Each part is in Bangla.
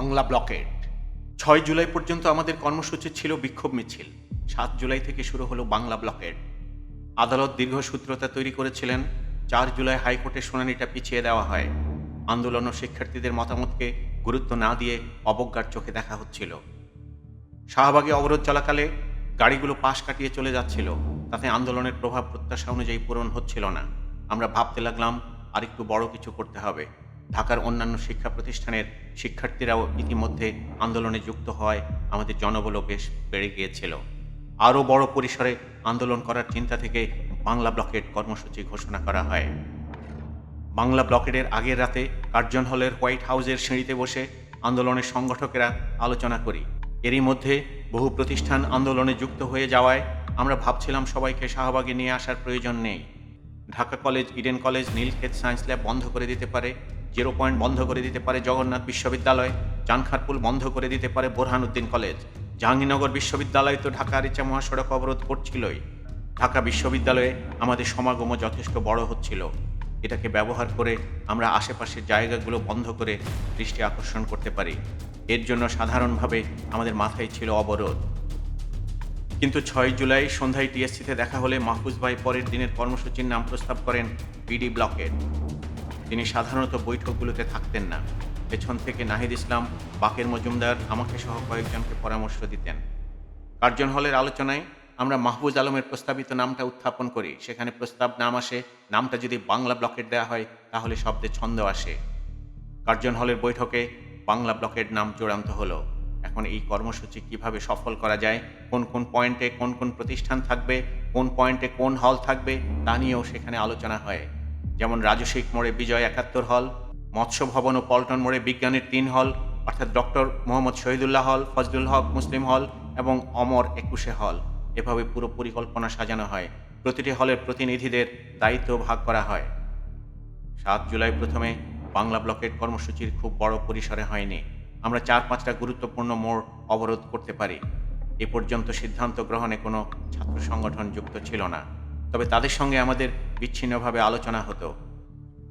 বাংলা ব্লকেট ছয় জুলাই পর্যন্ত আমাদের কর্মসূচি ছিল বিক্ষোভ মিছিল। সাত জুলাই থেকে শুরু হলো বাংলা ব্লকেট আদালত দীর্ঘসূত্রতা তৈরি করেছিলেন। চার জুলাই হাইকোর্টের শুনানিটা পিছিয়ে দেওয়া হয়। আন্দোলন ও শিক্ষার্থীদের মতামতকে গুরুত্ব না দিয়ে অবজ্ঞার চোখে দেখা হচ্ছিল। শাহবাগে অবরোধ চলাকালে গাড়িগুলো পাশ কাটিয়ে চলে যাচ্ছিল। তাতে আন্দোলনের প্রভাব প্রত্যাশা অনুযায়ী পূরণ হচ্ছিল না। আমরা ভাবতে লাগলাম, আরেকটু বড় কিছু করতে হবে। ঢাকার অন্যান্য শিক্ষা প্রতিষ্ঠানের শিক্ষার্থীরাও ইতিমধ্যে আন্দোলনে যুক্ত হওয়ায় আমাদের জনবলও বেশ বেড়ে গিয়েছিল। আরও বড় পরিসরে আন্দোলন করার চিন্তা থেকে বাংলা ব্লকেট কর্মসূচি ঘোষণা করা হয়। বাংলা ব্লকেটের আগের রাতে কার্জন হলের হোয়াইট হাউসের সিঁড়িতে বসে আন্দোলনের সংগঠকেরা আলোচনা করি। এরই মধ্যে বহু প্রতিষ্ঠান আন্দোলনে যুক্ত হয়ে যাওয়ায় আমরা ভাবছিলাম সবাইকে শাহবাগে নিয়ে আসার প্রয়োজন নেই। Dhaka college, Eden college, Nilkhet science lab বন্ধ করে দিতে পারে। জিরো পয়েন্ট বন্ধ করে দিতে পারে জগন্নাথ বিশ্ববিদ্যালয় চানখারপুল বন্ধ করে দিতে পারে বোরহানুদ্দিন কলেজ, জাহাঙ্গীরনগর বিশ্ববিদ্যালয় তো ঢাকার ইচ্ছা মহাসড়ক অবরোধ করছিলই। ঢাকা বিশ্ববিদ্যালয়ে আমাদের সমাগমও যথেষ্ট বড় হচ্ছিল। এটাকে ব্যবহার করে আমরা আশেপাশের জায়গাগুলো বন্ধ করে দৃষ্টি আকর্ষণ করতে পারি। এর জন্য সাধারণভাবে আমাদের মাথায় ছিল অবরোধ। কিন্তু ছয় জুলাই সন্ধ্যায় টিএসসিতে দেখা হলে মাহফুজ ভাই পরের দিনের কর্মসূচির নাম প্রস্তাব করেন বিডি ব্লকের। তিনি সাধারণত বৈঠকগুলোতে থাকতেন না। পেছন থেকে নাহিদ ইসলাম, বাকের মজুমদার আমাকে সহ কয়েকজনকে পরামর্শ দিতেন। কার্জন হলের আলোচনায় আমরা মাহবুজ আলমের প্রস্তাবিত নামটা উত্থাপন করি। সেখানে প্রস্তাব নাম আসে, নামটা যদি বাংলা ব্লকেট দেওয়া হয়, তাহলে শব্দে ছন্দ আসে। কার্জন হলের বৈঠকে বাংলা ব্লকের নাম চূড়ান্ত হলো। এখন এই কর্মসূচি কীভাবে সফল করা যায়, কোন কোন পয়েন্টে কোন কোন প্রতিষ্ঠান থাকবে, কোন পয়েন্টে কোন হল থাকবে, তা নিয়েও সেখানে আলোচনা হয়। যেমন রাজশিক মোড়ে বিজয় একাত্তর হল, মৎস্য ভবন ও পল্টন মোড়ে বিজ্ঞানের তিন হল, অর্থাৎ ডক্টর মোহাম্মদ শহীদুল্লাহ হল, ফজলুল হক মুসলিম হল এবং অমর একুশে হল। এভাবে পুরো পরিকল্পনা সাজানো হয়। প্রতিটি হলের প্রতিনিধিদের দায়িত্ব ভাগ করা হয়। সাত জুলাই প্রথমে বাংলা ব্লকের কর্মসূচির খুব বড় পরিসরে হয়নি। আমরা চার পাঁচটা গুরুত্বপূর্ণ মোড় অবরোধ করতে পারি। এ পর্যন্ত সিদ্ধান্ত গ্রহণে কোনো ছাত্র সংগঠন যুক্ত ছিল না। তবে তাদের সঙ্গে আমাদের বিচ্ছিন্নভাবে আলোচনা হতো।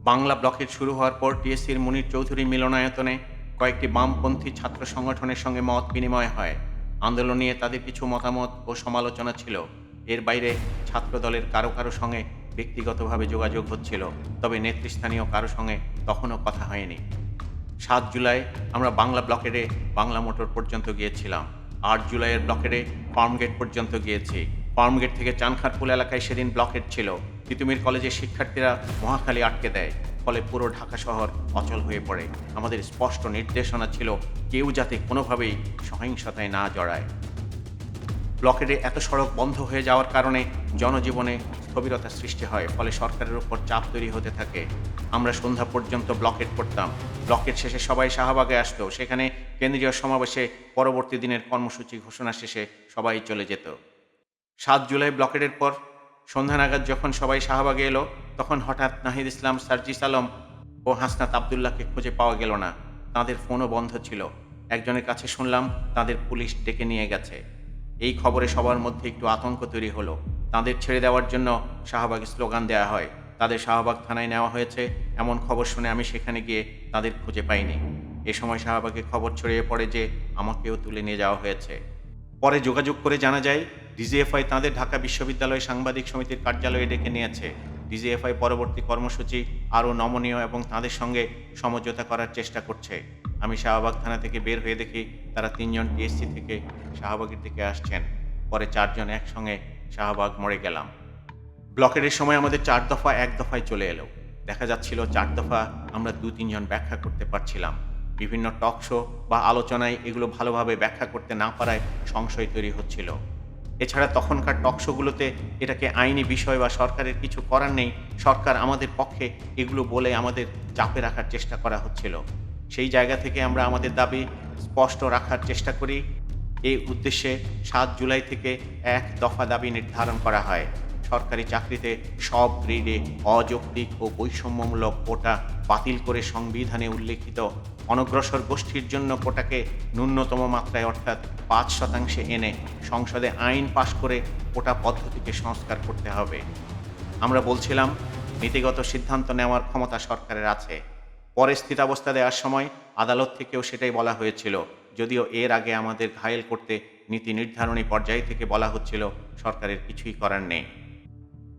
বাংলা ব্লকের শুরু হওয়ার পর টিএসসির মুনির চৌধুরী মিলনায়তনে কয়েকটি বামপন্থী ছাত্র সংগঠনের সঙ্গে মত বিনিময় হয়। আন্দোলন নিয়ে তাদের কিছু মতামত ও সমালোচনা ছিল। এর বাইরে ছাত্র দলের কারও কারও সঙ্গে ব্যক্তিগতভাবে যোগাযোগ হচ্ছিল, তবে নেতৃস্থানীয় কারও সঙ্গে তখনও কথা হয়নি। সাত জুলাই আমরা বাংলা ব্লকেটে বাংলা মোটর পর্যন্ত গিয়েছিলাম। আট জুলাইয়ের ব্লকেটে ফার্মগেট পর্যন্ত গিয়েছি। ফার্মগেট থেকে চানখারপুল এলাকায় সেদিন ব্লকেট ছিল। তিতুমির কলেজের শিক্ষার্থীরা মহাখালী আটকে দেয়, ফলে পুরো ঢাকা শহর অচল হয়ে পড়ে। আমাদের স্পষ্ট নির্দেশনা ছিল, কেউ যাতে কোনোভাবেই সহিংসতায় না জড়ায়। ব্লকেটে এত সড়ক বন্ধ হয়ে যাওয়ার কারণে জনজীবনে স্থবিরতা সৃষ্টি হয়, ফলে সরকারের উপর চাপ তৈরি হতে থাকে। আমরা সন্ধ্যা পর্যন্ত ব্লকেট করতাম। ব্লকেট শেষে সবাই শাহবাগে আসতো। সেখানে কেন্দ্রীয় সমাবেশে পরবর্তী দিনের কর্মসূচি ঘোষণা শেষে সবাই চলে যেত। সাত জুলাই ব্লকেটের পর সন্ধ্যা নাগাদ যখন সবাই শাহবাগে এলো, তখন হঠাৎ নাহিদ ইসলাম, সার্জিস আলম ও হাসনাত আবদুল্লাহকে খুঁজে পাওয়া গেল না। তাদের ফোনও বন্ধ ছিল। একজনের কাছে শুনলাম, তাদের পুলিশ ডেকে নিয়ে গেছে। এই খবরে সবার মধ্যে একটু আতঙ্ক তৈরি হলো। তাদের ছেড়ে দেওয়ার জন্য শাহবাগে স্লোগান দেওয়া হয়। তাদের শাহবাগ থানায় নেওয়া হয়েছে। এমন খবর শুনে আমি সেখানে গিয়ে তাদের খুঁজে পাইনি। এ সময় শাহবাগে খবর ছড়িয়ে পড়ে যে, আমাকেও তুলে নিয়ে যাওয়া হয়েছে। পরে যোগাযোগ করে জানা যায় ডিজিএফআই তাঁদের ঢাকা বিশ্ববিদ্যালয় সাংবাদিক সমিতির কার্যালয়ে ডেকে নিয়েছে। ডিজিএফআই পরবর্তী কর্মসূচি আরও নমনীয় এবং তাদের সঙ্গে সমঝোতা করার চেষ্টা করছে। আমি শাহবাগ থানা থেকে বের হয়ে দেখি তারা তিনজন টিএসসি থেকে শাহবাগের দিকে আসছেন। পরে চারজন একসঙ্গে শাহবাগ মরে গেলাম। ব্লকের সময় আমাদের চার দফা, এক দফায় চলে এলো। দেখা যাচ্ছিল চার দফা আমরা দু, তিনজন ব্যাখ্যা করতে পারছিলাম। বিভিন্ন টক শো বা আলোচনায় এগুলো ভালোভাবে ব্যাখ্যা করতে না পারায় সংশয় তৈরি হচ্ছিল। এছাড়া তখনকার টকশোগুলোতে এটাকে আইনি বিষয় বা সরকারের কিছু করার নেই, সরকার আমাদের পক্ষে এগুলো বলে আমাদের চাপে রাখার চেষ্টা করা হচ্ছিল। সেই জায়গা থেকে আমরা আমাদের দাবি স্পষ্ট রাখার চেষ্টা করি। এই উদ্দেশ্যে সাত জুলাই থেকে এক দফা দাবি নির্ধারণ করা হয়। সরকারি চাকরিতে সব গ্রেডে অযৌক্তিক ও বৈষম্যমূলক কোটা বাতিল করে সংবিধানে উল্লেখিত অনগ্রসর গোষ্ঠীর জন্য কোটাকে ন্যূনতম মাত্রায় অর্থাৎ পাঁচ শতাংশে এনে সংসদে আইন পাশ করে কোটা পদ্ধতিকে সংস্কার করতে হবে। আমরা বলছিলাম, নীতিগত সিদ্ধান্ত নেওয়ার ক্ষমতা সরকারের আছে। পরে স্থিতাবস্থা দেওয়ার সময় আদালত থেকেও সেটাই বলা হয়েছিল। যদিও এর আগে আমাদের ঘায়েল করতে নীতি নির্ধারণী পর্যায় থেকে বলা হচ্ছিল, সরকারের কিছুই করার নেই।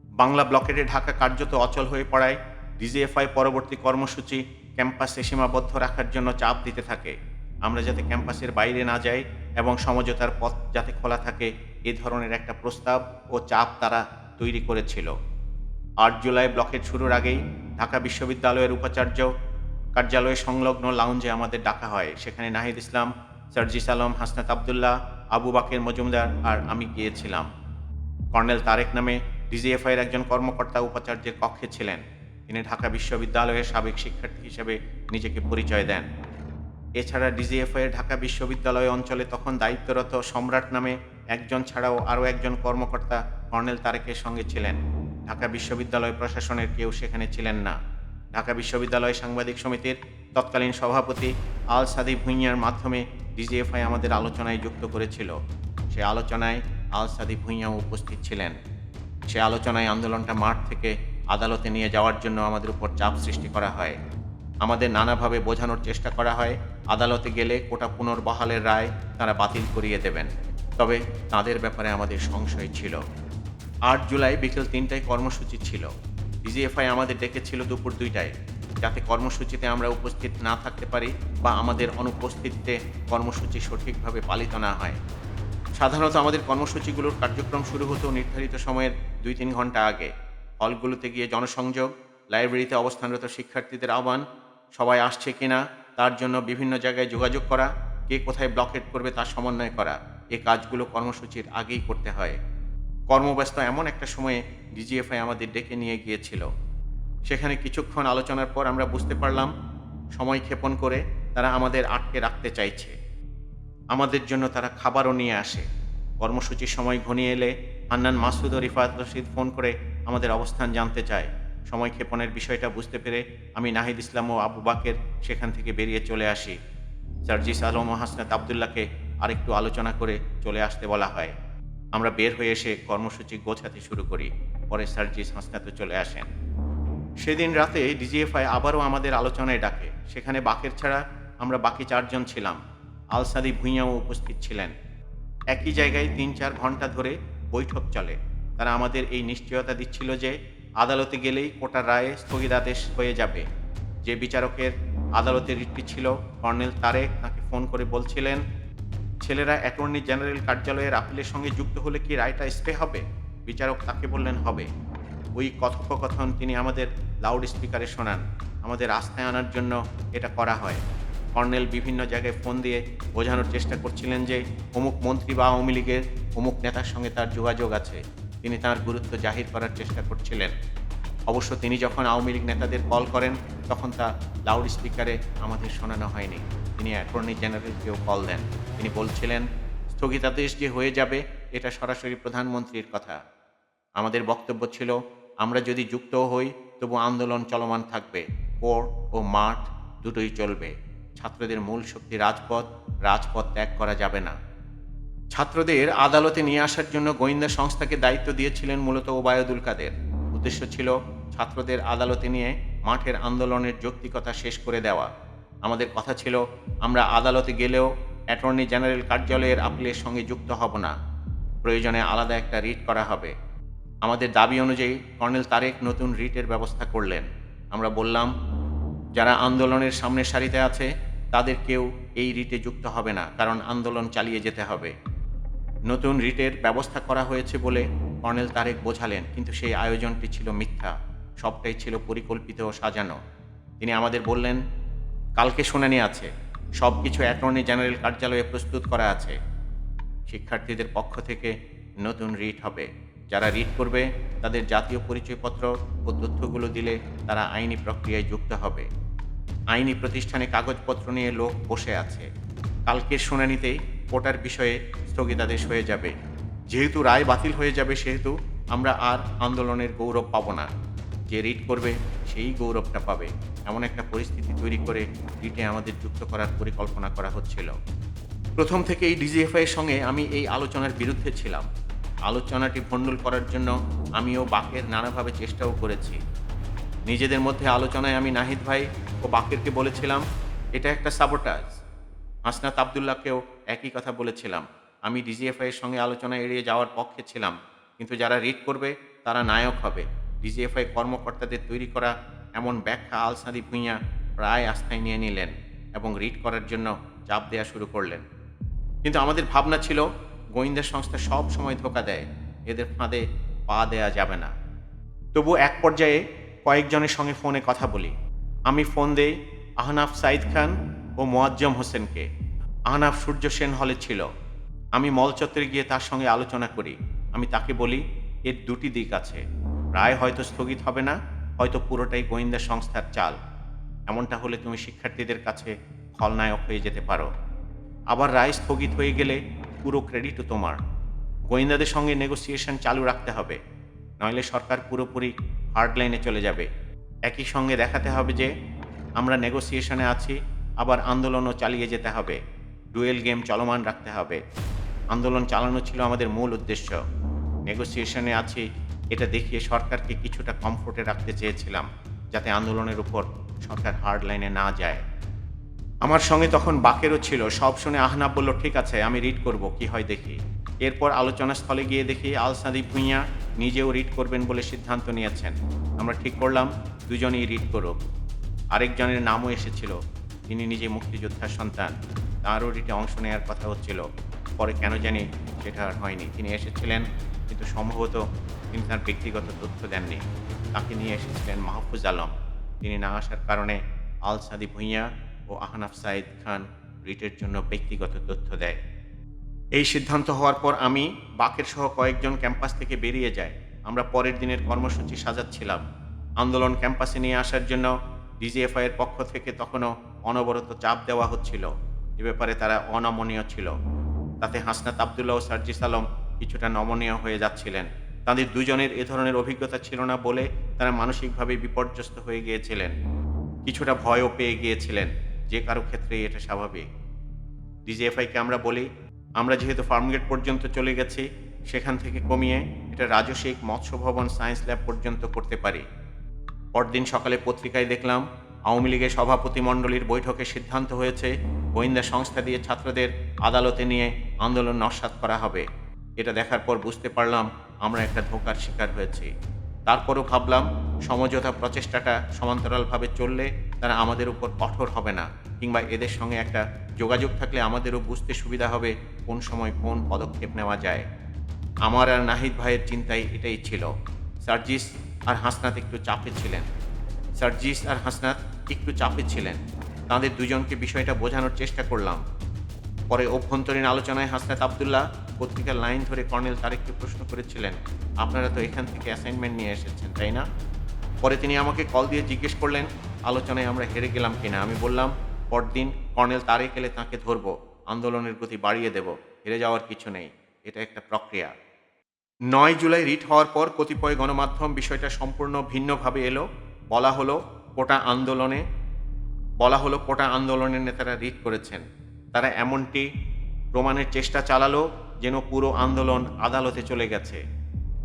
বাংলা ব্লকেটে ঢাকা কার্যত অচল হয়ে পড়ায়, ডিজিএফআই পরবর্তী কর্মসূচি ক্যাম্পাসে সীমাবদ্ধ রাখার জন্য চাপ দিতে থাকে। আমরা যাতে ক্যাম্পাসের বাইরে না যাই এবং সমঝোতার পথ যাতে খোলা থাকে, এ ধরনের একটা প্রস্তাব ও চাপ তারা তৈরি করেছিল। আট জুলাই ব্লকের শুরুর আগেই ঢাকা বিশ্ববিদ্যালয়ের উপাচার্য কার্যালয়ে সংলগ্ন লাউঞ্জে আমাদের ডাকা হয়। সেখানে নাহিদ ইসলাম, সার্জিস আলম, হাসনাত আবদুল্লাহ, আবু বাকের মজুমদার আর আমি গিয়েছিলাম। কর্নেল তারেক নামে ডিজিএফআইয়ের একজন কর্মকর্তা উপাচার্যের কক্ষে ছিলেন। তিনি ঢাকা বিশ্ববিদ্যালয়ের সাবেক শিক্ষার্থী হিসেবে নিজেকে পরিচয় দেন। এছাড়া ডিজিএফআইয়ের ঢাকা বিশ্ববিদ্যালয় অঞ্চলে তখন দায়িত্বরত সম্রাট নামে একজন ছাড়াও আরও একজন কর্মকর্তা কর্নেল তারেকের সঙ্গে ছিলেন। ঢাকা বিশ্ববিদ্যালয় প্রশাসনের কেউ সেখানে ছিলেন না। ঢাকা বিশ্ববিদ্যালয় সাংবাদিক সমিতির তৎকালীন সভাপতি আল সাদি ভুঁইয়ার মাধ্যমে ডিজিএফআই আমাদের আলোচনায় যুক্ত করেছিল। সে আলোচনায় আল সাদি ভুঁইয়াও উপস্থিত ছিলেন। সে আলোচনায় আন্দোলনটা মাঠ থেকে আদালতে নিয়ে যাওয়ার জন্য আমাদের উপর চাপ সৃষ্টি করা হয়। আমাদের নানাভাবে বোঝানোর চেষ্টা করা হয়, আদালতে গেলে কোটা পুনর্বহালের রায় তারা বাতিল করিয়ে দেবেন। তবে তাদের ব্যাপারে আমাদের সংশয় ছিল। আট জুলাই বিকেল তিনটায় কর্মসূচি ছিল। ডিজিএফআই আমাদের ডেকেছিল দুপুর দুইটায়। যাতে কর্মসূচিতে আমরা উপস্থিত না থাকতে পারি বা আমাদের অনুপস্থিতিতে কর্মসূচি সঠিকভাবে পালিত না হয়। সাধারণত আমাদের কর্মসূচিগুলোর কার্যক্রম শুরু হতো নির্ধারিত সময়ের দুই তিন ঘণ্টা আগে। হলগুলোতে গিয়ে জনসংযোগ, লাইব্রেরিতে অবস্থানরত শিক্ষার্থীদের আহ্বান, সবাই আসছে কিনা, তার জন্য বিভিন্ন জায়গায় যোগাযোগ করা, কে কোথায় ব্লকেট করবে তার সমন্বয় করা, এ কাজগুলো কর্মসূচির আগেই করতে হয়। কর্মব্যস্ত এমন একটা সময়ে ডিজিএফআই আমাদের ডেকে নিয়ে গিয়েছিল। সেখানে কিছুক্ষণ আলোচনার পর আমরা বুঝতে পারলাম, সময় ক্ষেপণ করে তারা আমাদের আটকে রাখতে চাইছে। আমাদের জন্য তারা খাবারও নিয়ে আসে। কর্মসূচির সময় ঘনিয়ে এলে হান্নান মাসুদ ও রিফাত রশিদ ফোন করে আমাদের অবস্থান জানতে চায়। সময় ক্ষেপণের বিষয়টা বুঝতে পেরে আমি নাহিদ ইসলাম ও আবু বাকের সেখান থেকে বেরিয়ে চলে আসি। সার্জিস আলম ও হাসনাত আবদুল্লাহকে আরেকটু আলোচনা করে চলে আসতে বলা হয়। আমরা বের হয়ে এসে কর্মসূচি গোছাতে শুরু করি, পরে সার্জিস হাসনাতও চলে আসেন। সেদিন রাতে ডিজিএফআই আবারও আমাদের আলোচনায় ডাকে। সেখানে বাকের ছাড়া আমরা বাকি চারজন ছিলাম। আলসাদি ভুঁইয়াও উপস্থিত ছিলেন। একই জায়গায় তিন চার ঘণ্টা ধরে বৈঠক চলে। তারা আমাদের এই নিশ্চয়তা দিচ্ছিল যে আদালতে গেলেই কোটার রায়ে স্থগিতাদেশ হয়ে যাবে। যে বিচারকের আদালতে রিটটি ছিল, কর্নেল তারেক তাকে ফোন করে বলছিলেন, ছেলেরা অ্যাটর্নি জেনারেল কার্যালয়ের আপিলের সঙ্গে যুক্ত হলে কি রায়টা স্টে হবে? বিচারক তাকে বললেন, হবে। ওই কথোপকথন তিনি আমাদের লাউড স্পিকারে শোনান। আমাদের আস্থায় আনার জন্য এটা করা হয়। কর্নেল বিভিন্ন জায়গায় ফোন দিয়ে বোঝানোর চেষ্টা করছিলেন যে অমুক মন্ত্রী বা আওয়ামী লীগের অমুক নেতার সঙ্গে তার যোগাযোগ আছে। তিনি তার গুরুত্ব জাহির করার চেষ্টা করছিলেন। অবশ্য তিনি যখন আওয়ামী লীগ নেতাদের কল করেন, তখন তা লাউড স্পিকারে আমাদের শোনানো হয়নি। তিনি অ্যাটর্নি জেনারেলকেও কল দেন। তিনি বলছিলেন, স্থগিতাদেশ যে হয়ে যাবে, এটা সরাসরি প্রধানমন্ত্রীর কথা। আমাদের বক্তব্য ছিল, আমরা যদি যুক্ত হই, তবু আন্দোলন চলমান থাকবে। কোর্ট ও মাঠ দুটোই চলবে। ছাত্রদের মূল শক্তি রাজপথ রাজপথ ত্যাগ করা যাবে না। ছাত্রদের আদালতে নিয়ে আসার জন্য গোয়েন্দা সংস্থাকে দায়িত্ব দিয়েছিলেন মূলত ওবায়দুল কাদের। উদ্দেশ্য ছিল ছাত্রদের আদালতে নিয়ে মাঠের আন্দোলনের যৌক্তিকতা শেষ করে দেওয়া। আমাদের কথা ছিল, আমরা আদালতে গেলেও অ্যাটর্নি জেনারেল কার্যালয়ের আপিলের সঙ্গে যুক্ত হব না। প্রয়োজনে আলাদা একটা রিট করা হবে। আমাদের দাবি অনুযায়ী কর্নেল তারেক নতুন রিটের ব্যবস্থা করলেন। আমরা বললাম, যারা আন্দোলনের সামনের সারিতে আছে, তাদের কেউ এই রিটে যুক্ত হবে না, কারণ আন্দোলন চালিয়ে যেতে হবে। নতুন রিটের ব্যবস্থা করা হয়েছে বলে কর্নেল তারেক বোঝালেন, কিন্তু সেই আয়োজনটি ছিল মিথ্যা। সবটাই ছিল পরিকল্পিত ও সাজানো। তিনি আমাদের বললেন, কালকে শুনানি আছে। সব কিছু অ্যাটর্নি জেনারেল কার্যালয়ে প্রস্তুত করা আছে। শিক্ষার্থীদের পক্ষ থেকে নতুন রিট হবে। যারা রিট করবে, তাদের জাতীয় পরিচয়পত্র ও তথ্যগুলো দিলে তারা আইনি প্রক্রিয়ায় যুক্ত হবে। আইনি প্রতিষ্ঠানে কাগজপত্র নিয়ে লোক বসে আছে। কালকের শুনানিতেই কোটার বিষয়ে স্থগিতাদেশ হয়ে যাবে। যেহেতু রায় বাতিল হয়ে যাবে, সেহেতু আমরা আর আন্দোলনের গৌরব পাব না। যে রিট করবে, সেই গৌরবটা পাবে। এমন একটা পরিস্থিতি তৈরি করে রিটে আমাদের যুক্ত করার পরিকল্পনা করা হচ্ছিল। প্রথম থেকে এই ডিজিএফআই এর সঙ্গে আমি এই আলোচনার বিরুদ্ধে ছিলাম। আলোচনাটি ভণ্ডুল করার জন্য আমিও বাকের নানাভাবে চেষ্টাও করেছি। নিজেদের মধ্যে আলোচনায় আমি নাহিদ ভাই ও বাকেরকে বলেছিলাম, এটা একটা সাবোটাজ হাসনাত আবদুল্লাহকেও একই কথা বলেছিলাম। আমি ডিজিএফআইয়ের সঙ্গে আলোচনা এড়িয়ে যাওয়ার পক্ষে ছিলাম, কিন্তু যারা রিড করবে, তারা নায়ক হবে। ডিজিএফআই কর্মকর্তাদের তৈরি করা এমন ব্যাখ্যা আলসাদি ভুঁইয়া প্রায় আস্থায় নিয়ে নিলেন এবং রিড করার জন্য চাপ দেওয়া শুরু করলেন। কিন্তু আমাদের ভাবনা ছিল, গোয়েন্দা সংস্থা সব সময় ধোকা দেয়। এদের ফাঁদে পা দেয়া যাবে না। তবু এক পর্যায়ে কয়েকজনের সঙ্গে ফোনে কথা বলি। আমি ফোন দেই আহনাফ সাইদ খান ও মোয়াজ্জম হোসেনকে। আহনাফ সূর্য সেন হলে ছিল। আমি মল চত্বরে গিয়ে তার সঙ্গে আলোচনা করি। আমি তাকে বলি, এর দুটি দিক আছে। রায় হয়তো স্থগিত হবে না, হয়তো পুরোটাই গোয়েন্দা সংস্থার চাল। এমনটা হলে তুমি শিক্ষার্থীদের কাছে খলনায়ক হয়ে যেতে পারো। আবার রায় স্থগিত হয়ে গেলে পুরো ক্রেডিটও তোমার। গোয়েন্দাদের সঙ্গে নেগোসিয়েশন চালু রাখতে হবে। নইলে সরকার পুরোপুরি হার্ড লাইনে চলে যাবে। একই সঙ্গে দেখাতে হবে যে, আমরা নেগোসিয়েশনে আছি আবার আন্দোলনও চালিয়ে যেতে হবে। ডুয়েল গেম চলমান রাখতে হবে। আন্দোলন চালানো ছিল আমাদের মূল উদ্দেশ্য। নেগোসিয়েশনে আছি, এটা দেখিয়ে সরকারকে কিছুটা কমফোর্টে রাখতে চেয়েছিলাম, যাতে আন্দোলনের উপর সরকার হার্ড লাইনে না যায়। আমার সঙ্গে তখন বাকেরও ছিল, সব শুনে আহনাব বলল, ঠিক আছে, আমি রিড করব, কি হয় দেখি। এরপর আলোচনা স্থলে গিয়ে দেখি আল সাদিব ভুঁইয়া নিজেও রিড করবেন বলে সিদ্ধান্ত নিয়েছেন। আমরা ঠিক করলাম, দুজনেই রিড করুক। আরেকজনের নামও এসেছিল তিনি নিজে মুক্তিযোদ্ধার সন্তান, তারও রিটে অংশ নেওয়ার কথা হচ্ছিল। পরে কেন জানি সেটা আর হয়নি। তিনি এসেছিলেন, কিন্তু সম্ভবত তিনি তার ব্যক্তিগত তথ্য দেননি। তাকে নিয়ে এসেছিলেন মাহফুজ আলম। তিনি না আসার কারণে আল সাদি ভুঁইয়া ও আহনাফ সাইদ খান রিটের জন্য ব্যক্তিগত তথ্য দেয়। এই সিদ্ধান্ত হওয়ার পর আমি, বাকের সহ কয়েকজন ক্যাম্পাস থেকে বেরিয়ে যাই। আমরা পরের দিনের কর্মসূচি সাজাচ্ছিলাম। আন্দোলন ক্যাম্পাসে নিয়ে আসার জন্য ডিজিএফআই এর পক্ষ থেকে তখনও অনবরত চাপ দেওয়া হচ্ছিল। এ ব্যাপারে তারা অনমনীয় ছিল। তাতে হাসনাত আবদুল্লাহ ও সার্জিস আলম কিছুটা নমনীয় হয়ে যাচ্ছিলেন। তাদের দুজনের এ ধরনের অভিজ্ঞতা ছিল না বলে তারা মানসিকভাবে বিপর্যস্ত হয়ে গিয়েছিলেন। কিছুটা ভয়ও পেয়ে গিয়েছিলেন যে কারও ক্ষেত্রেই এটা স্বাভাবিক। ডিজিএফআইকে আমরা বলি, আমরা যেহেতু ফার্মগেট পর্যন্ত চলে গেছি, সেখান থেকে কমিয়ে এটা রাজস্বিক মৎস্য ভবন সায়েন্স ল্যাব পর্যন্ত করতে পারি। পরদিন সকালে পত্রিকায় দেখলাম আওয়ামী লীগের সভাপতি মণ্ডলীর বৈঠকে সিদ্ধান্ত হয়েছে, গোয়েন্দা সংস্থা দিয়ে ছাত্রদের আদালতে নিয়ে আন্দোলন নস্বাত করা হবে। এটা দেখার পর বুঝতে পারলাম আমরা একটা ধোকার শিকার হয়েছি। তারপরও ভাবলাম, সমঝোতা প্রচেষ্টাটা সমান্তরালভাবে চললে তারা আমাদের উপর কঠোর হবে না, কিংবা এদের সঙ্গে একটা যোগাযোগ থাকলে আমাদেরও বুঝতে সুবিধা হবে কোন সময় কোন পদক্ষেপ নেওয়া যায়। আমার আর নাহিদ ভাইয়ের চিন্তাই এটাই ছিল। সার্জিস আর হাসনাত একটু চাপে ছিলেন। সার্জিস আর হাসনাত একটু চাপে ছিলেন। তাদের দুজনকে বিষয়টা বোঝানোর চেষ্টা করলাম। পরে অভ্যন্তরীণ আলোচনায় হাসনাত আবদুল্লাহ পত্রিকার লাইন ধরে কর্নেল তারেককে প্রশ্ন করেছিলেন, আপনারা তো এখান থেকে অ্যাসাইনমেন্ট নিয়ে এসেছেন, তাই না? পরে তিনি আমাকে কল দিয়ে জিজ্ঞেস করলেন, আলোচনায় আমরা হেরে গেলাম কিনা? আমি বললাম, পরদিন কর্নেল তারেক এলে তাঁকে ধরব, আন্দোলনের গতি বাড়িয়ে দেব, হেরে যাওয়ার কিছু নেই, এটা একটা প্রক্রিয়া। নয় জুলাই রিট হওয়ার পর কতিপয় গণমাধ্যম বিষয়টা সম্পূর্ণ ভিন্নভাবে এলো। বলা হলো কোটা আন্দোলনে, বলা হলো কোটা আন্দোলনের নেতারা রিট করেছেন। তারা এমনটি প্রমাণের চেষ্টা চালালো যেন পুরো আন্দোলন আদালতে চলে গেছে।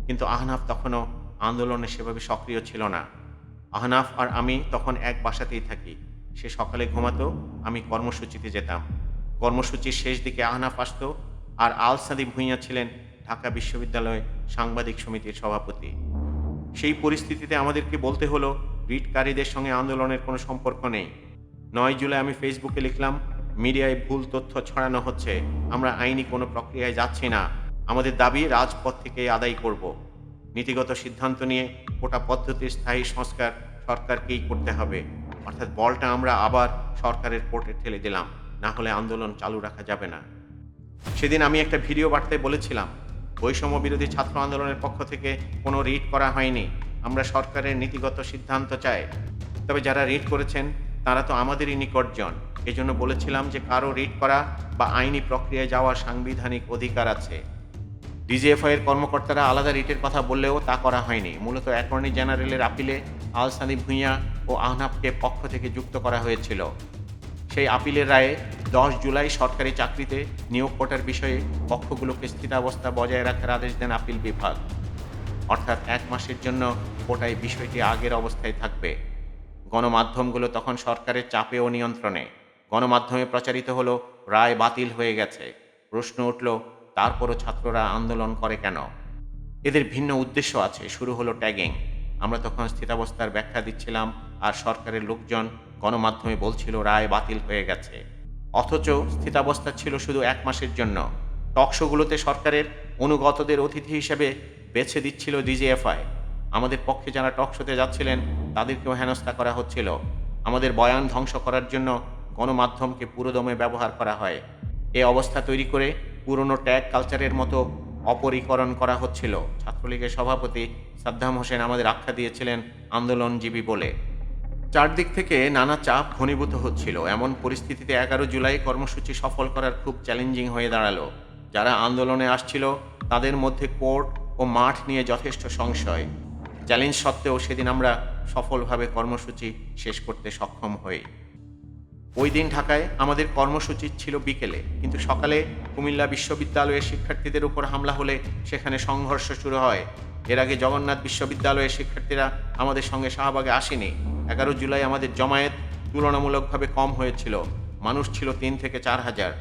কিন্তু আহনাফ তখনও আন্দোলনে সেভাবে সক্রিয় ছিল না। আহনাফ আর আমি তখন এক বাসাতেই থাকি। সে সকালে ঘুমাতো, আমি কর্মসূচিতে যেতাম। কর্মসূচির শেষ দিকে আহনাফ আসতো আর আল ভূঁইয়া ছিলেন ঢাকা বিশ্ববিদ্যালয় সাংবাদিক সমিতির সভাপতি। সেই পরিস্থিতিতে আমাদেরকে বলতে হলো রিটকারীদের সঙ্গে আন্দোলনের কোনো সম্পর্ক নেই। নয় জুলাই আমি ফেসবুকে লিখলাম, মিডিয়ায় ভুল তথ্য ছড়ানো হচ্ছে। আমরা আইনি কোনো প্রক্রিয়ায় যাচ্ছি না। আমাদের দাবি রাজপথ থেকে আদায় করব। নীতিগত সিদ্ধান্ত নিয়ে কোটা পদ্ধতির স্থায়ী সংস্কার সরকারকেই করতে হবে। অর্থাৎ বলটা আমরা আবার সরকারের কোর্টে ঠেলে দিলাম। না হলে আন্দোলন চালু রাখা যাবে না। সেদিন আমি একটা ভিডিও বার্তায় বলেছিলাম বৈষম্য বিরোধী ছাত্র আন্দোলনের পক্ষ থেকে কোনো রিট করা হয়নি। আমরা সরকারের নীতিগত সিদ্ধান্ত চাই। তবে যারা রিট করেছেন, তারা তো আমাদেরই নিকটজন। এজন্য বলেছিলাম যে কারও রিট করা বা আইনি প্রক্রিয়ায় যাওয়ার সাংবিধানিক অধিকার আছে। ডিজিএফআই এর কর্মকর্তারা আলাদা রিটের কথা বললেও তা করা হয়নি। মূলত অ্যাটর্নি জেনারেলের আপিলে আল সাদি ভূঁইয়া ও আহনাফকে পক্ষ থেকে যুক্ত করা হয়েছিল। সেই আপিলের রায়ে দশ জুলাই সরকারি চাকরিতে নিয়োগ কোটার বিষয়ে পক্ষগুলোকে স্থিতাবস্থা বজায় রাখার আদেশ দেন আপিল বিভাগ। অর্থাৎ এক মাসের জন্য কোটায় বিষয়টি আগের অবস্থায় থাকবে। গণমাধ্যমগুলো তখন সরকারের চাপে ও নিয়ন্ত্রণে। গণমাধ্যমে প্রচারিত হলো, রায় বাতিল হয়ে গেছে। প্রশ্ন উঠল, তারপরও ছাত্ররা আন্দোলন করে কেন? এদের ভিন্ন উদ্দেশ্য আছে, শুরু হলো ট্যাগিং। আমরা তখন স্থিতাবস্থার ব্যাখ্যা দিচ্ছিলাম, আর সরকারের লোকজন গণমাধ্যমে বলছিল, রায় বাতিল হয়ে গেছে। অথচ স্থিতাবস্থা ছিল শুধু এক মাসের জন্য। টকশোগুলোতে সরকারের অনুগতদের অতিথি হিসেবে বেছে দিচ্ছিল ডিজিএফআই। আমাদের পক্ষে যারা টকশোতে যাচ্ছিলেন, তাদেরকেও হেনস্থা করা হচ্ছিল। আমাদের বয়ান ধ্বংস করার জন্য গণমাধ্যমকে পুরোদমে ব্যবহার করা হয়। এ অবস্থা তৈরি করে পুরনো ট্যাগ কালচারের মতো অপরিকরণ করা হচ্ছিল। ছাত্রলীগের সভাপতি সাদ্দাম হোসেন আমাদের আখ্যা দিয়েছিলেন আন্দোলনজীবী বলে। চারদিক থেকে নানা চাপ ঘনীভূত হচ্ছিল। এমন পরিস্থিতিতে এগারো জুলাই কর্মসূচি সফল করার খুব চ্যালেঞ্জিং হয়ে দাঁড়াল। যারা আন্দোলনে আসছিল, তাদের মধ্যে কোর্ট ও মাঠ নিয়ে যথেষ্ট সংশয়। চ্যালেঞ্জ সত্ত্বেও সেদিন আমরা সফলভাবে কর্মসূচি শেষ করতে সক্ষম হই। ওই দিন ঢাকায় আমাদের কর্মসূচি ছিল বিকেলে, কিন্তু সকালে কুমিল্লা বিশ্ববিদ্যালয়ের শিক্ষার্থীদের উপর হামলা হলে সেখানে সংঘর্ষ শুরু হয়। এর আগে জগন্নাথ বিশ্ববিদ্যালয়ের শিক্ষার্থীরা আমাদের সঙ্গে শাহবাগে আসেনি। এগারো জুলাই আমাদের জমায়েত তুলনামূলকভাবে কম হয়েছিল। মানুষ ছিল তিন থেকে চার হাজার।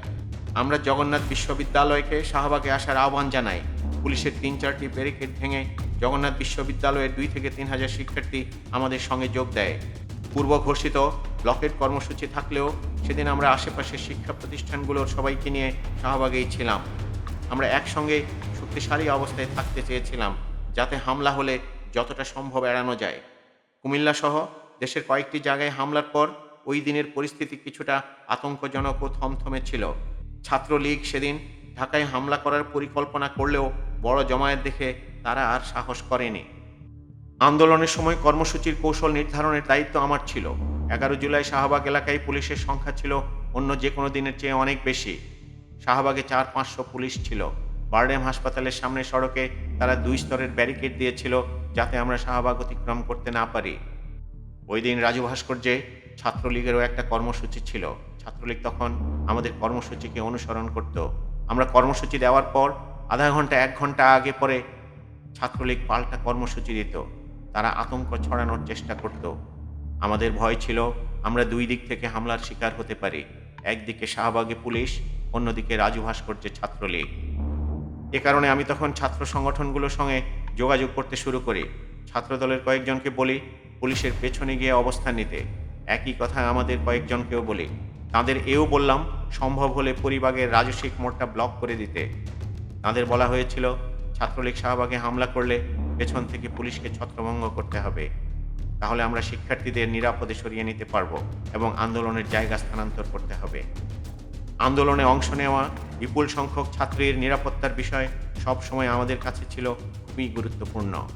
আমরা জগন্নাথ বিশ্ববিদ্যালয়কে শাহবাগে আসার আহ্বান জানাই। পুলিশের তিন চারটি ব্যারিকেড ভেঙে জগন্নাথ বিশ্ববিদ্যালয়ের দুই থেকে তিন হাজার শিক্ষার্থী আমাদের সঙ্গে যোগ দেয়। পূর্ব ঘোষিত ব্লকের কর্মসূচি থাকলেও সেদিন আমরা আশেপাশের শিক্ষা প্রতিষ্ঠানগুলোর সবাইকে নিয়ে শাহবাগেই ছিলাম। আমরা একসঙ্গে শক্তিশালী অবস্থায় থাকতে চেয়েছিলাম যাতে হামলা হলে যতটা সম্ভব এড়ানো যায়। কুমিল্লা সহ দেশের কয়েকটি জায়গায় হামলার পর ওই দিনের পরিস্থিতি কিছুটা আতঙ্কজনক ও থমথমে ছিল। ছাত্রলীগ সেদিন ঢাকায় হামলা করার পরিকল্পনা করলেও বড় জমায়েত দেখে তারা আর সাহস করেনি। আন্দোলনের সময় কর্মসূচির কৌশল নির্ধারণের দায়িত্ব আমার ছিল। এগারো জুলাই শাহবাগ এলাকায় পুলিশের সংখ্যা ছিল অন্য যে কোনো দিনের চেয়ে অনেক বেশি। শাহবাগে চার, পাঁচশো পুলিশ ছিল। বারডেম হাসপাতালের সামনে সড়কে তারা দুই স্তরের ব্যারিকেড দিয়েছিল যাতে আমরা শাহবাগ অতিক্রম করতে না পারি। ওই দিন রাজু ভাস্কর্যে ছাত্রলীগেরও একটা কর্মসূচি ছিল। ছাত্রলীগ তখন আমাদের কর্মসূচিকে অনুসরণ করত। আমরা কর্মসূচি দেওয়ার পর আধা ঘণ্টা, এক ঘণ্টা আগে পরে ছাত্রলীগ পাল্টা কর্মসূচি দিত। তারা আতঙ্ক ছড়ানোর চেষ্টা করত। আমাদের ভয় ছিল, আমরা দুই দিক থেকে হামলার শিকার হতে পারি। একদিকে শাহবাগে পুলিশ, অন্যদিকে রাজু ভাস্কর্যের ছাত্রলীগ। এ কারণে আমি তখন ছাত্র সংগঠনগুলোর সঙ্গে যোগাযোগ করতে শুরু করি। ছাত্রদলের কয়েকজনকে বলি, পুলিশের পেছনে গিয়ে অবস্থান নিতে। একই কথা আমাদের কয়েকজনকেও বলি। তাদের এও বললাম, সম্ভব হলে পরিবাগের রাজস্বিক মোড়টা ব্লক করে দিতে। তাদের বলা হয়েছিল, ছাত্রলীগ শাহবাগে হামলা করলে পেছন থেকে পুলিশকে ছত্রভঙ্গ করতে হবে। তাহলে আমরা শিক্ষার্থীদের নিরাপদে সরিয়ে নিতে পারব এবং আন্দোলনের জায়গা স্থানান্তর করতে হবে। আন্দোলনে অংশ নেওয়া বিপুল সংখ্যক ছাত্রীর নিরাপত্তার বিষয় সবসময় আমাদের কাছে ছিল খুবই গুরুত্বপূর্ণ।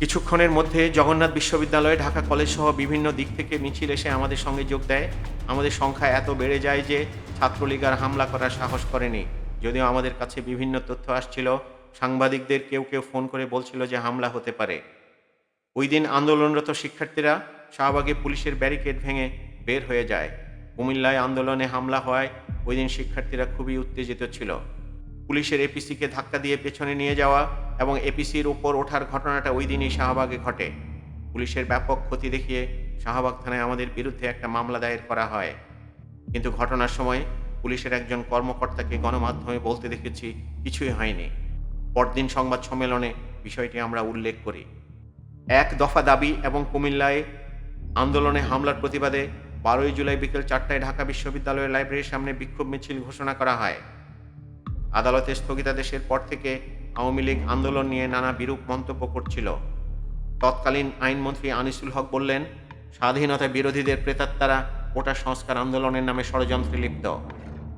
কিছুক্ষণের মধ্যে জগন্নাথ বিশ্ববিদ্যালয়ে ঢাকা কলেজ সহ বিভিন্ন দিক থেকে মিছিল এসে আমাদের সঙ্গে যোগ দেয়। আমাদের সংখ্যা এত বেড়ে যায় যে ছাত্রলীগ আর হামলা করার সাহস করেনি। যদিও আমাদের কাছে বিভিন্ন তথ্য আসছিল, সাংবাদিকদের কেউ কেউ ফোন করে বলছিল যে হামলা হতে পারে। ওই দিন আন্দোলনরত শিক্ষার্থীরা শাহবাগে পুলিশের ব্যারিকেড ভেঙে বের হয়ে যায়। কুমিল্লায় আন্দোলনে হামলা হওয়ায় ওই দিন শিক্ষার্থীরা খুবই উত্তেজিত ছিল। পুলিশের এপিসিকে ধাক্কা দিয়ে পেছনে নিয়ে যাওয়া এবং এপিসির উপর ওঠার ঘটনাটা ওই দিনই শাহবাগে ঘটে। পুলিশের ব্যাপক ক্ষতি দেখিয়ে শাহবাগ থানায় আমাদের বিরুদ্ধে একটা মামলা দায়ের করা হয়। কিন্তু ঘটনার সময় পুলিশের একজন কর্মকর্তাকে গণমাধ্যমে বলতে দেখেছি, কিছুই হয়নি। পরদিন সংবাদ সম্মেলনে বিষয়টি আমরা উল্লেখ করি। এক দফা দাবি এবং কুমিল্লায় আন্দোলনে হামলার প্রতিবাদে বারোই জুলাই বিকেল চারটায় ঢাকা বিশ্ববিদ্যালয়ের লাইব্রেরির সামনে বিক্ষোভ মিছিল ঘোষণা করা হয়। আদালতে স্থগিতাদেশের পর থেকে আওয়ামী লীগ আন্দোলন নিয়ে নানা বিরূপ মন্তব্য করছিল। তৎকালীন আইনমন্ত্রী আনিসুল হক বললেন, স্বাধীনতা বিরোধীদের প্রেতাত্মারা ওটা সংস্কার আন্দোলনের নামে ষড়যন্ত্রে লিপ্ত।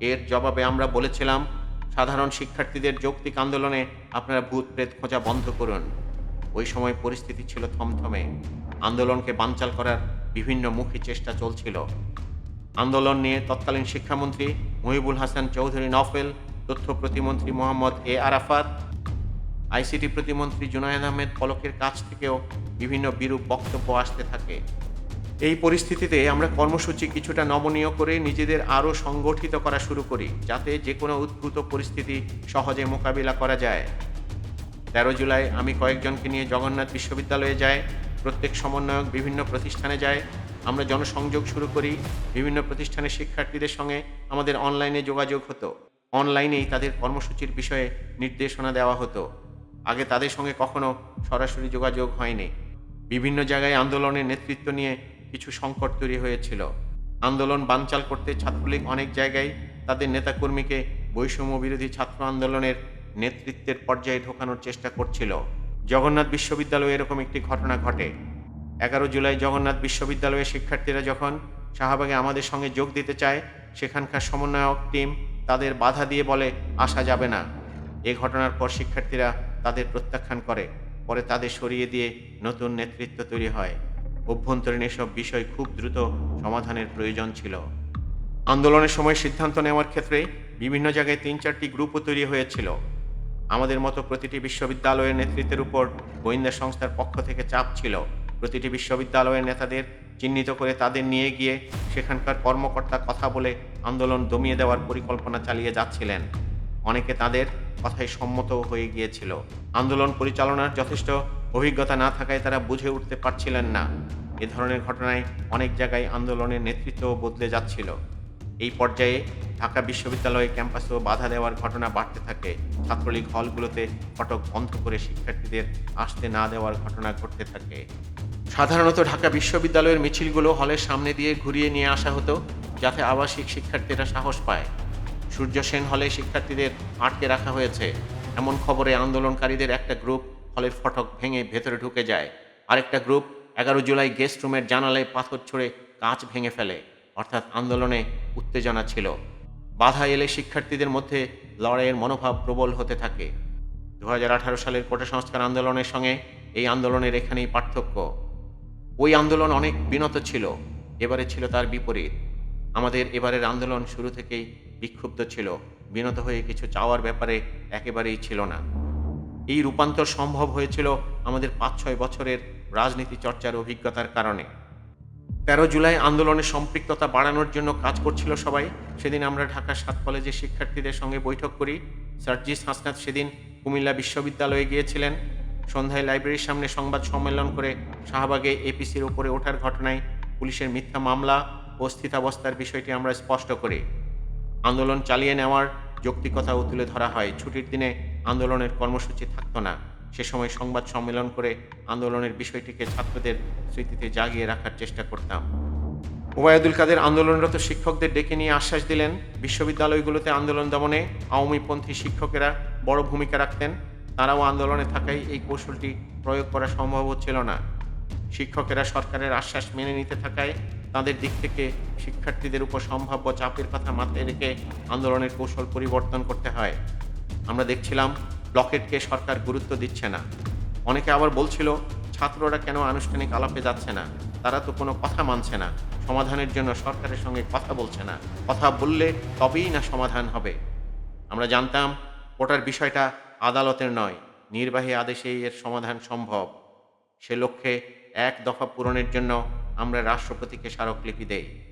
এর জবাবে আমরা বলেছিলাম, সাধারণ শিক্ষার্থীদের যৌক্তিক আন্দোলনে আপনারা ভূত প্রেত খোঁজা বন্ধ করুন। ওই সময় পরিস্থিতি ছিল থমথমে। আন্দোলনকে বানচাল করার বিভিন্ন মুখী চেষ্টা চলছিল। আন্দোলন নিয়ে তৎকালীন শিক্ষামন্ত্রী মহিবুল হাসান চৌধুরী নফেল তথ্য প্রতিমন্ত্রী মোহাম্মদ এ আরাফাত, আইসিটি প্রতিমন্ত্রী জুনায়েদ আহমেদ পলকের কাছ থেকেও বিভিন্ন বিরূপ বক্তব্য আসতে থাকে। এই পরিস্থিতিতে আমরা কর্মসূচি কিছুটা নমনীয় করে নিজেদের আরও সংগঠিত করা শুরু করি, যাতে যে কোনো উদ্ভূত পরিস্থিতি সহজে মোকাবিলা করা যায়। তেরো জুলাই আমি কয়েকজনকে নিয়ে জগন্নাথ বিশ্ববিদ্যালয়ে যাই, প্রত্যেক সমন্বয়ক বিভিন্ন প্রতিষ্ঠানে যায়, আমরা জনসংযোগ শুরু করি, বিভিন্ন প্রতিষ্ঠানের শিক্ষার্থীদের সঙ্গে আমাদের অনলাইনে যোগাযোগ হতো। অনলাইনেই তাদের কর্মসূচির বিষয়ে নির্দেশনা দেওয়া হতো। আগে তাদের সঙ্গে কখনো সরাসরি যোগাযোগ হয়নি। বিভিন্ন জায়গায় আন্দোলনের নেতৃত্ব নিয়ে কিছু সংকট তৈরি হয়েছিল। আন্দোলন বানচাল করতে ছাত্রলীগ অনেক জায়গায় তাদের নেতাকর্মীকে বৈষম্য বিরোধী ছাত্র আন্দোলনের নেতৃত্বের পর্যায়ে ঢোকানোর চেষ্টা করছিল। জগন্নাথ বিশ্ববিদ্যালয়ে এরকম একটি ঘটনা ঘটে। এগারো জুলাই জগন্নাথ বিশ্ববিদ্যালয়ের শিক্ষার্থীরা যখন শাহবাগে আমাদের সঙ্গে যোগ দিতে চায়, সেখানকার সমন্বয়ক টিম তাদের বাধা দিয়ে বলে, আসা যাবে না। এ ঘটনার পর শিক্ষার্থীরা তাদের প্রত্যাখ্যান করে। পরে তাদের সরিয়ে দিয়ে নতুন নেতৃত্ব তৈরি হয়। অভ্যন্তরীণ এসব বিষয় খুব দ্রুত সমাধানের প্রয়োজন ছিল। আন্দোলনের সময় সিদ্ধান্ত নেওয়ার ক্ষেত্রে বিভিন্ন জায়গায় তিন চারটি গ্রুপও তৈরি হয়েছিল। আমাদের মতো প্রতিটি বিশ্ববিদ্যালয়ের নেতৃত্বের উপর গোয়েন্দা সংস্থার পক্ষ থেকে চাপ ছিল। প্রতিটি বিশ্ববিদ্যালয়ের নেতাদের চিহ্নিত করে তাদের নিয়ে গিয়ে সেখানকার কর্মকর্তা কথা বলে আন্দোলন দমিয়ে দেওয়ার পরিকল্পনা চালিয়ে যাচ্ছিলেন। অনেকে তাদের কথায় সম্মত হয়ে গিয়েছিল। আন্দোলন পরিচালনার যথেষ্ট অভিজ্ঞতা না থাকায় তারা বুঝে উঠতে পারছিলেন না। এ ধরনের ঘটনায় অনেক জায়গায় আন্দোলনের নেতৃত্বও বদলে যাচ্ছিল। এই পর্যায়ে ঢাকা বিশ্ববিদ্যালয় ক্যাম্পাসেও বাধা দেওয়ার ঘটনা বাড়তে থাকে। ছাত্রলীগ হলগুলোতে ফটক বন্ধ করে শিক্ষার্থীদের আসতে না দেওয়ার ঘটনা ঘটতে থাকে। সাধারণত ঢাকা বিশ্ববিদ্যালয়ের মিছিলগুলো হলের সামনে দিয়ে ঘুরিয়ে নিয়ে আসা হতো, যাতে আবাসিক শিক্ষার্থীরা সাহস পায়। সূর্য সেন হলে শিক্ষার্থীদের আটকে রাখা হয়েছে। এমন খবরে আন্দোলনকারীদের একটা গ্রুপ হলের ফটক ভেঙে ভেতরে ঢুকে যায়। আরেকটা গ্রুপ এগারো জুলাই গেস্ট রুমের জানালায় পাথর ছুঁড়ে কাঁচ ভেঙে ফেলে, অর্থাৎ আন্দোলনে উত্তেজনা ছিল। বাধা এলে শিক্ষার্থীদের মধ্যে লড়াইয়ের মনোভাব প্রবল হতে থাকে। দু হাজার আঠারো সালের কোটা সংস্কার আন্দোলনের সঙ্গে এই আন্দোলনের এখানেই পার্থক্য। ওই আন্দোলন অনেক বিনত ছিল, এবারে ছিল তার বিপরীত। আমাদের এবারের আন্দোলন শুরু থেকেই বিক্ষুব্ধ ছিল, বিনত হয়ে কিছু চাওয়ার ব্যাপারে একেবারেই ছিল না। এই রূপান্তর সম্ভব হয়েছিল আমাদের পাঁচ ছয় বছরের রাজনীতি চর্চার অভিজ্ঞতার কারণে। তেরো জুলাই আন্দোলনের সম্পৃক্ততা বাড়ানোর জন্য কাজ করছিল সবাই। সেদিন আমরা ঢাকা সাত কলেজের শিক্ষার্থীদের সঙ্গে বৈঠক করি। সার্জিস হাসনাত সেদিন কুমিল্লা বিশ্ববিদ্যালয়ে গিয়েছিলেন। সন্ধ্যায় লাইব্রেরির সামনে সংবাদ সম্মেলন করে শাহবাগে এপিসির উপরে ওঠার ঘটনায় পুলিশের মিথ্যা মামলা ও স্থিতাবস্থার বিষয়টি আমরা স্পষ্ট করি। আন্দোলন চালিয়ে নেওয়ার যৌক্তিকতাও তুলে ধরা হয়। ছুটির দিনে আন্দোলনের কর্মসূচি থাকতো না। সে সময় সংবাদ সম্মেলন করে আন্দোলনের বিষয়টিকে ছাত্রদের স্মৃতিতে জাগিয়ে রাখার চেষ্টা করতাম। ওবায়দুল কাদের আন্দোলনরত শিক্ষকদের ডেকে নিয়ে আশ্বাস দিলেন, বিশ্ববিদ্যালয়গুলোতে আন্দোলন দমনে আওয়ামীপন্থী শিক্ষকেরা বড় ভূমিকা রাখতেন। তারাও আন্দোলনে থাকায় এই কৌশলটি প্রয়োগ করা সম্ভব হচ্ছিল না। শিক্ষকেরা সরকারের আশ্বাস মেনে নিতে থাকায় তাদের দিক থেকে শিক্ষার্থীদের উপর সম্ভাব্য চাপের কথা মাথায় রেখে আন্দোলনের কৌশল পরিবর্তন করতে হয়। আমরা দেখছিলাম ব্লকেটকে সরকার গুরুত্ব দিচ্ছে না। অনেকে আবার বলছিল, ছাত্ররা কেন আনুষ্ঠানিক আলাপে যাচ্ছে না? তারা তো কোনো কথা মানছে না। সমাধানের জন্য সরকারের সঙ্গে কথা বলছে না। কথা বললে তবেই না সমাধান হবে। আমরা জানতাম ওটার বিষয়টা আদালতের নয়, নির্বাহী আদেশেই এর সমাধান সম্ভব। সে লক্ষ্যে এক দফা পূরণের জন্য আমরা রাষ্ট্রপতিকে স্মারকলিপি দেই।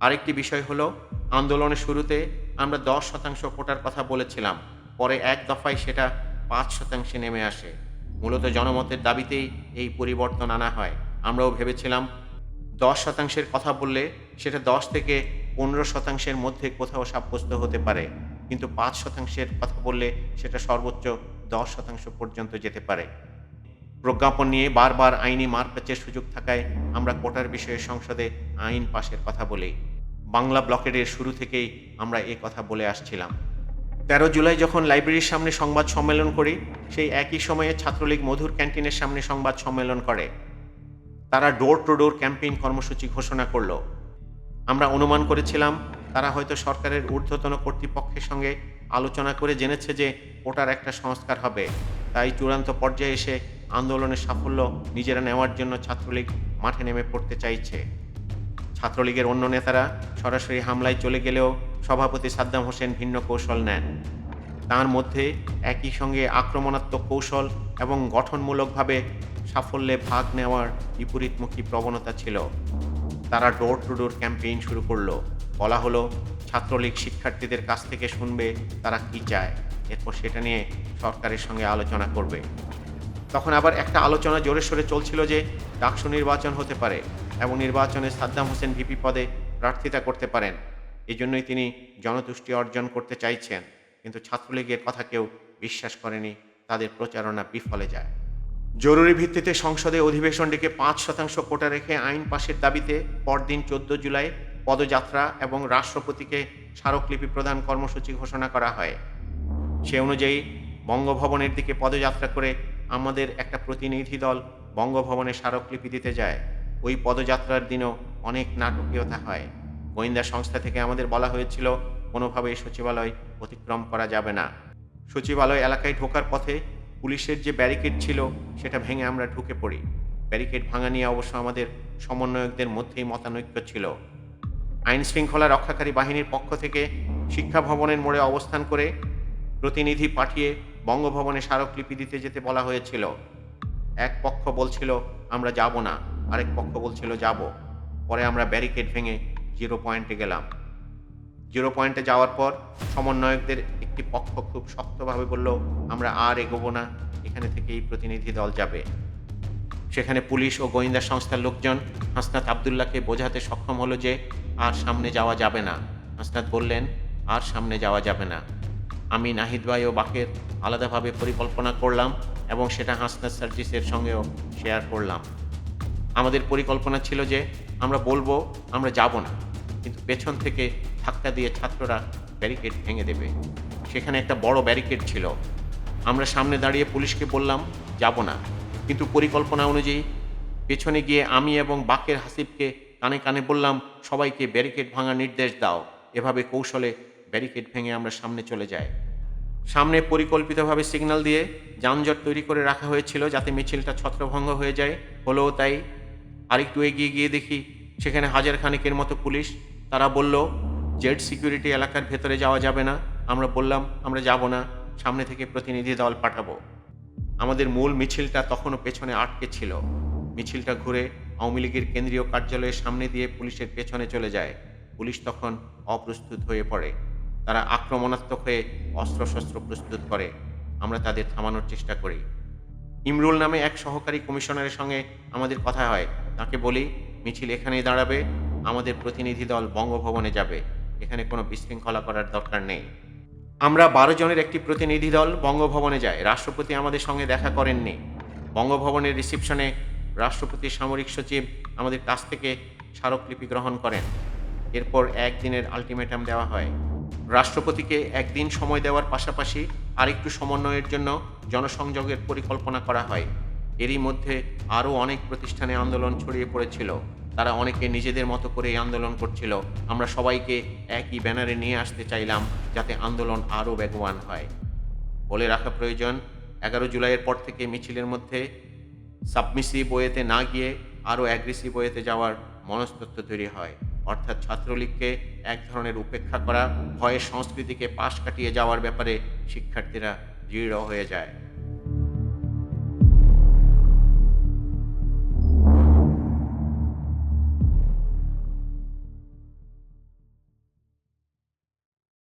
আরেকটি বিষয় হলো, আন্দোলনের শুরুতে আমরা দশ শতাংশ কোটার কথা বলেছিলাম, পরে এক দফায় সেটা পাঁচ শতাংশে নেমে আসে। মূলত জনমতের দাবিতেই এই পরিবর্তন আনা হয়। আমরাও ভেবেছিলাম, দশ শতাংশের কথা বললে সেটা দশ থেকে পনেরো শতাংশের মধ্যে কোথাও সাব্যস্ত হতে পারে। কিন্তু পাঁচ শতাংশের কথা বললে সেটা সর্বোচ্চ দশ শতাংশ পর্যন্ত যেতে পারে। প্রজ্ঞাপন নিয়ে বারবার আইনি মারপ্যাচের সুযোগ থাকায় আমরা কোটার বিষয়ে সংসদে আইন পাশের কথা বলি। বাংলা ব্লকেটের শুরু থেকেই আমরা এ কথা বলে আসছিলাম। তেরো জুলাই যখন লাইব্রেরির সামনে সংবাদ সম্মেলন করি, সেই একই সময়ে ছাত্রলীগ মধুর ক্যান্টিনের সামনে সংবাদ সম্মেলন করে। তারা ডোর টু ডোর ক্যাম্পেইন কর্মসূচি ঘোষণা করল। আমরা অনুমান করেছিলাম তারা হয়তো সরকারের ঊর্ধ্বতন কর্তৃপক্ষের সঙ্গে আলোচনা করে জেনেছে যে ওটার একটা সংস্কার হবে। তাই চূড়ান্ত পর্যায়ে এসে আন্দোলনের সাফল্য নিজেরা নেওয়ার জন্য ছাত্রলীগ মাঠে নেমে পড়তে চাইছে। ছাত্রলীগের অন্য নেতারা সরাসরি হামলায় চলে গেলেও সভাপতি সাদ্দাম হোসেন ভিন্ন কৌশল নেন। তার মধ্যে একই সঙ্গে আক্রমণাত্মক কৌশল এবং গঠনমূলকভাবে সাফল্যে ভাগ নেওয়ার বিপরীতমুখী প্রবণতা ছিল। তারা ডোর টু ডোর ক্যাম্পেইন শুরু করল। বলা হলো, ছাত্রলীগ শিক্ষার্থীদের কাছ থেকে শুনবে তারা কি চায়। এরপর সেটা নিয়ে সরকারের সঙ্গে আলোচনা করবে। তখন আবার একটা আলোচনা জোরে সোরে চলছিল যে, ডাকসু নির্বাচন হতে পারে এবং নির্বাচনে সাদ্দাম হোসেন ভিপি পদে প্রার্থিতা করতে পারেন। এজন্যই তিনি জনতুষ্টি অর্জন করতে চাইছেন। কিন্তু ছাত্রলীগের কথা কেউ বিশ্বাস করেনি, তাদের প্রচারণা বিফলে যায়। জরুরি ভিত্তিতে সংসদে অধিবেশন ডেকে পাঁচ শতাংশ কোটা রেখে আইন পাশের দাবিতে পরদিন চোদ্দ জুলাই পদযাত্রা এবং রাষ্ট্রপতিকে স্মারকলিপি প্রদান কর্মসূচি ঘোষণা করা হয়। সে অনুযায়ী, বঙ্গভবনের দিকে পদযাত্রা করে আমাদের একটা প্রতিনিধি দল বঙ্গভবনে স্মারকলিপি দিতে যায়। ওই পদযাত্রার দিনও অনেক নাটকীয়তা হয়। গোয়েন্দা সংস্থা থেকে আমাদের বলা হয়েছিল, কোনোভাবেই সচিবালয় অতিক্রম করা যাবে না। সচিবালয় এলাকায় ঢোকার পথে পুলিশের যে ব্যারিকেড ছিল, সেটা ভেঙে আমরা ঢুকে পড়ি। ব্যারিকেড ভাঙা নিয়ে অবশ্য আমাদের সমন্বয়কদের মধ্যেই মতানৈক্য ছিল। আইন শৃঙ্খলা রক্ষাকারী বাহিনীর পক্ষ থেকে শিক্ষা ভবনের মোড়ে অবস্থান করে প্রতিনিধি পাঠিয়ে বঙ্গভবনে স্মারকলিপি দিতে যেতে বলা হয়েছিল। এক পক্ষ বলছিল, আমরা যাব না। আরেক পক্ষ বলছিল, যাব। পরে আমরা ব্যারিকেড ভেঙে জিরো পয়েন্টে গেলাম। জিরো পয়েন্টে যাওয়ার পর সমন্বয়কদের একটি পক্ষ খুব শক্তভাবে বলল, আমরা আর এগোবো না, এখানে থেকেই প্রতিনিধি দল যাবে। সেখানে পুলিশ ও গোয়েন্দা সংস্থার লোকজন হাসনাত আবদুল্লাহকে বোঝাতে সক্ষম হলো যে আর সামনে যাওয়া যাবে না। হাসনাত বললেন, আর সামনে যাওয়া যাবে না। আমি নাহিদ ভাই ও বাকের আলাদাভাবে পরিকল্পনা করলাম এবং সেটা হাসনাত সার্জিসের সঙ্গেও শেয়ার করলাম। আমাদের পরিকল্পনা ছিল যে আমরা বলব, আমরা যাব না, কিন্তু পেছন থেকে ধাক্কা দিয়ে ছাত্ররা ব্যারিকেড ভেঙে দেবে। সেখানে একটা বড় ব্যারিকেড ছিল। আমরা সামনে দাঁড়িয়ে পুলিশকে বললাম, যাব না। কিন্তু পরিকল্পনা অনুযায়ী পেছনে গিয়ে আমি এবং বাকের হাসিবকে কানে কানে বললাম, সবাইকে ব্যারিকেড ভাঙার নির্দেশ দাও। এভাবে কৌশলে ব্যারিকেড ভেঙে আমরা সামনে চলে যাই। সামনে পরিকল্পিতভাবে সিগন্যাল দিয়ে যানজট তৈরি করে রাখা হয়েছিল যাতে মিছিলটা ছত্রভঙ্গ হয়ে যায়। হলেও তাই আরেকটু এগিয়ে গিয়ে দেখি সেখানে হাজার খানেকের মতো পুলিশ। তারা বলল জেড সিকিউরিটি এলাকার ভেতরে যাওয়া যাবে না। আমরা বললাম, আমরা যাব না, সামনে থেকে প্রতিনিধি দল পাঠাবো। আমাদের মূল মিছিলটা তখনও পেছনে আটকে ছিল। মিছিলটা ঘুরে আওয়ামী লীগের কেন্দ্রীয় কার্যালয়ের সামনে দিয়ে পুলিশের পেছনে চলে যায়। পুলিশ তখন অপ্রস্তুত হয়ে পড়ে। তারা আক্রমণাত্মক হয়ে অস্ত্রশস্ত্র প্রস্তুত করে। আমরা তাদের থামানোর চেষ্টা করি। ইমরুল নামে এক সহকারী কমিশনারের সঙ্গে আমাদের কথা হয়। তাকে বলি, মিছিল এখানেই দাঁড়াবে। আমাদের প্রতিনিধি দল বঙ্গভবনে যাবে। এখানে কোনো বিশৃঙ্খলা করার দরকার নেই। আমরা বারো জনের একটি প্রতিনিধি দল বঙ্গভবনে যায় রাষ্ট্রপতি আমাদের সঙ্গে দেখা করেননি। বঙ্গভবনের রিসিপশনে রাষ্ট্রপতির সামরিক সচিব আমাদের কাছ থেকে স্মারকলিপি গ্রহণ করেন। এরপর একদিনের আলটিমেটাম দেওয়া হয়। রাষ্ট্রপতিকে একদিন সময় দেওয়ার পাশাপাশি আরেকটু সমন্বয়ের জন্য জনসংযোগের পরিকল্পনা করা হয়। এরই মধ্যে আরও অনেক প্রতিষ্ঠানে আন্দোলন ছড়িয়ে পড়েছিল। তারা অনেকে নিজেদের মতো করে এই আন্দোলন করছিল। আমরা সবাইকে একই ব্যানারে নিয়ে আসতে চাইলাম যাতে আন্দোলন আরও বেগবান হয়। বলে রাখা প্রয়োজন, এগারো জুলাইয়ের পর থেকে মিছিলের মধ্যে সাবমিসিভ ওয়েতে না গিয়ে আরও অ্যাগ্রেসিভ ওয়েতে যাওয়ার মনস্তত্ত্ব তৈরি হয়। অর্থাৎ ছাত্রলীগকে এক ধরনের উপেক্ষা করা ভয়ের সংস্কৃতিকে পাশ কাটিয়ে যাওয়ার ব্যাপারে শিক্ষার্থীরা দৃঢ় হয়ে যায়।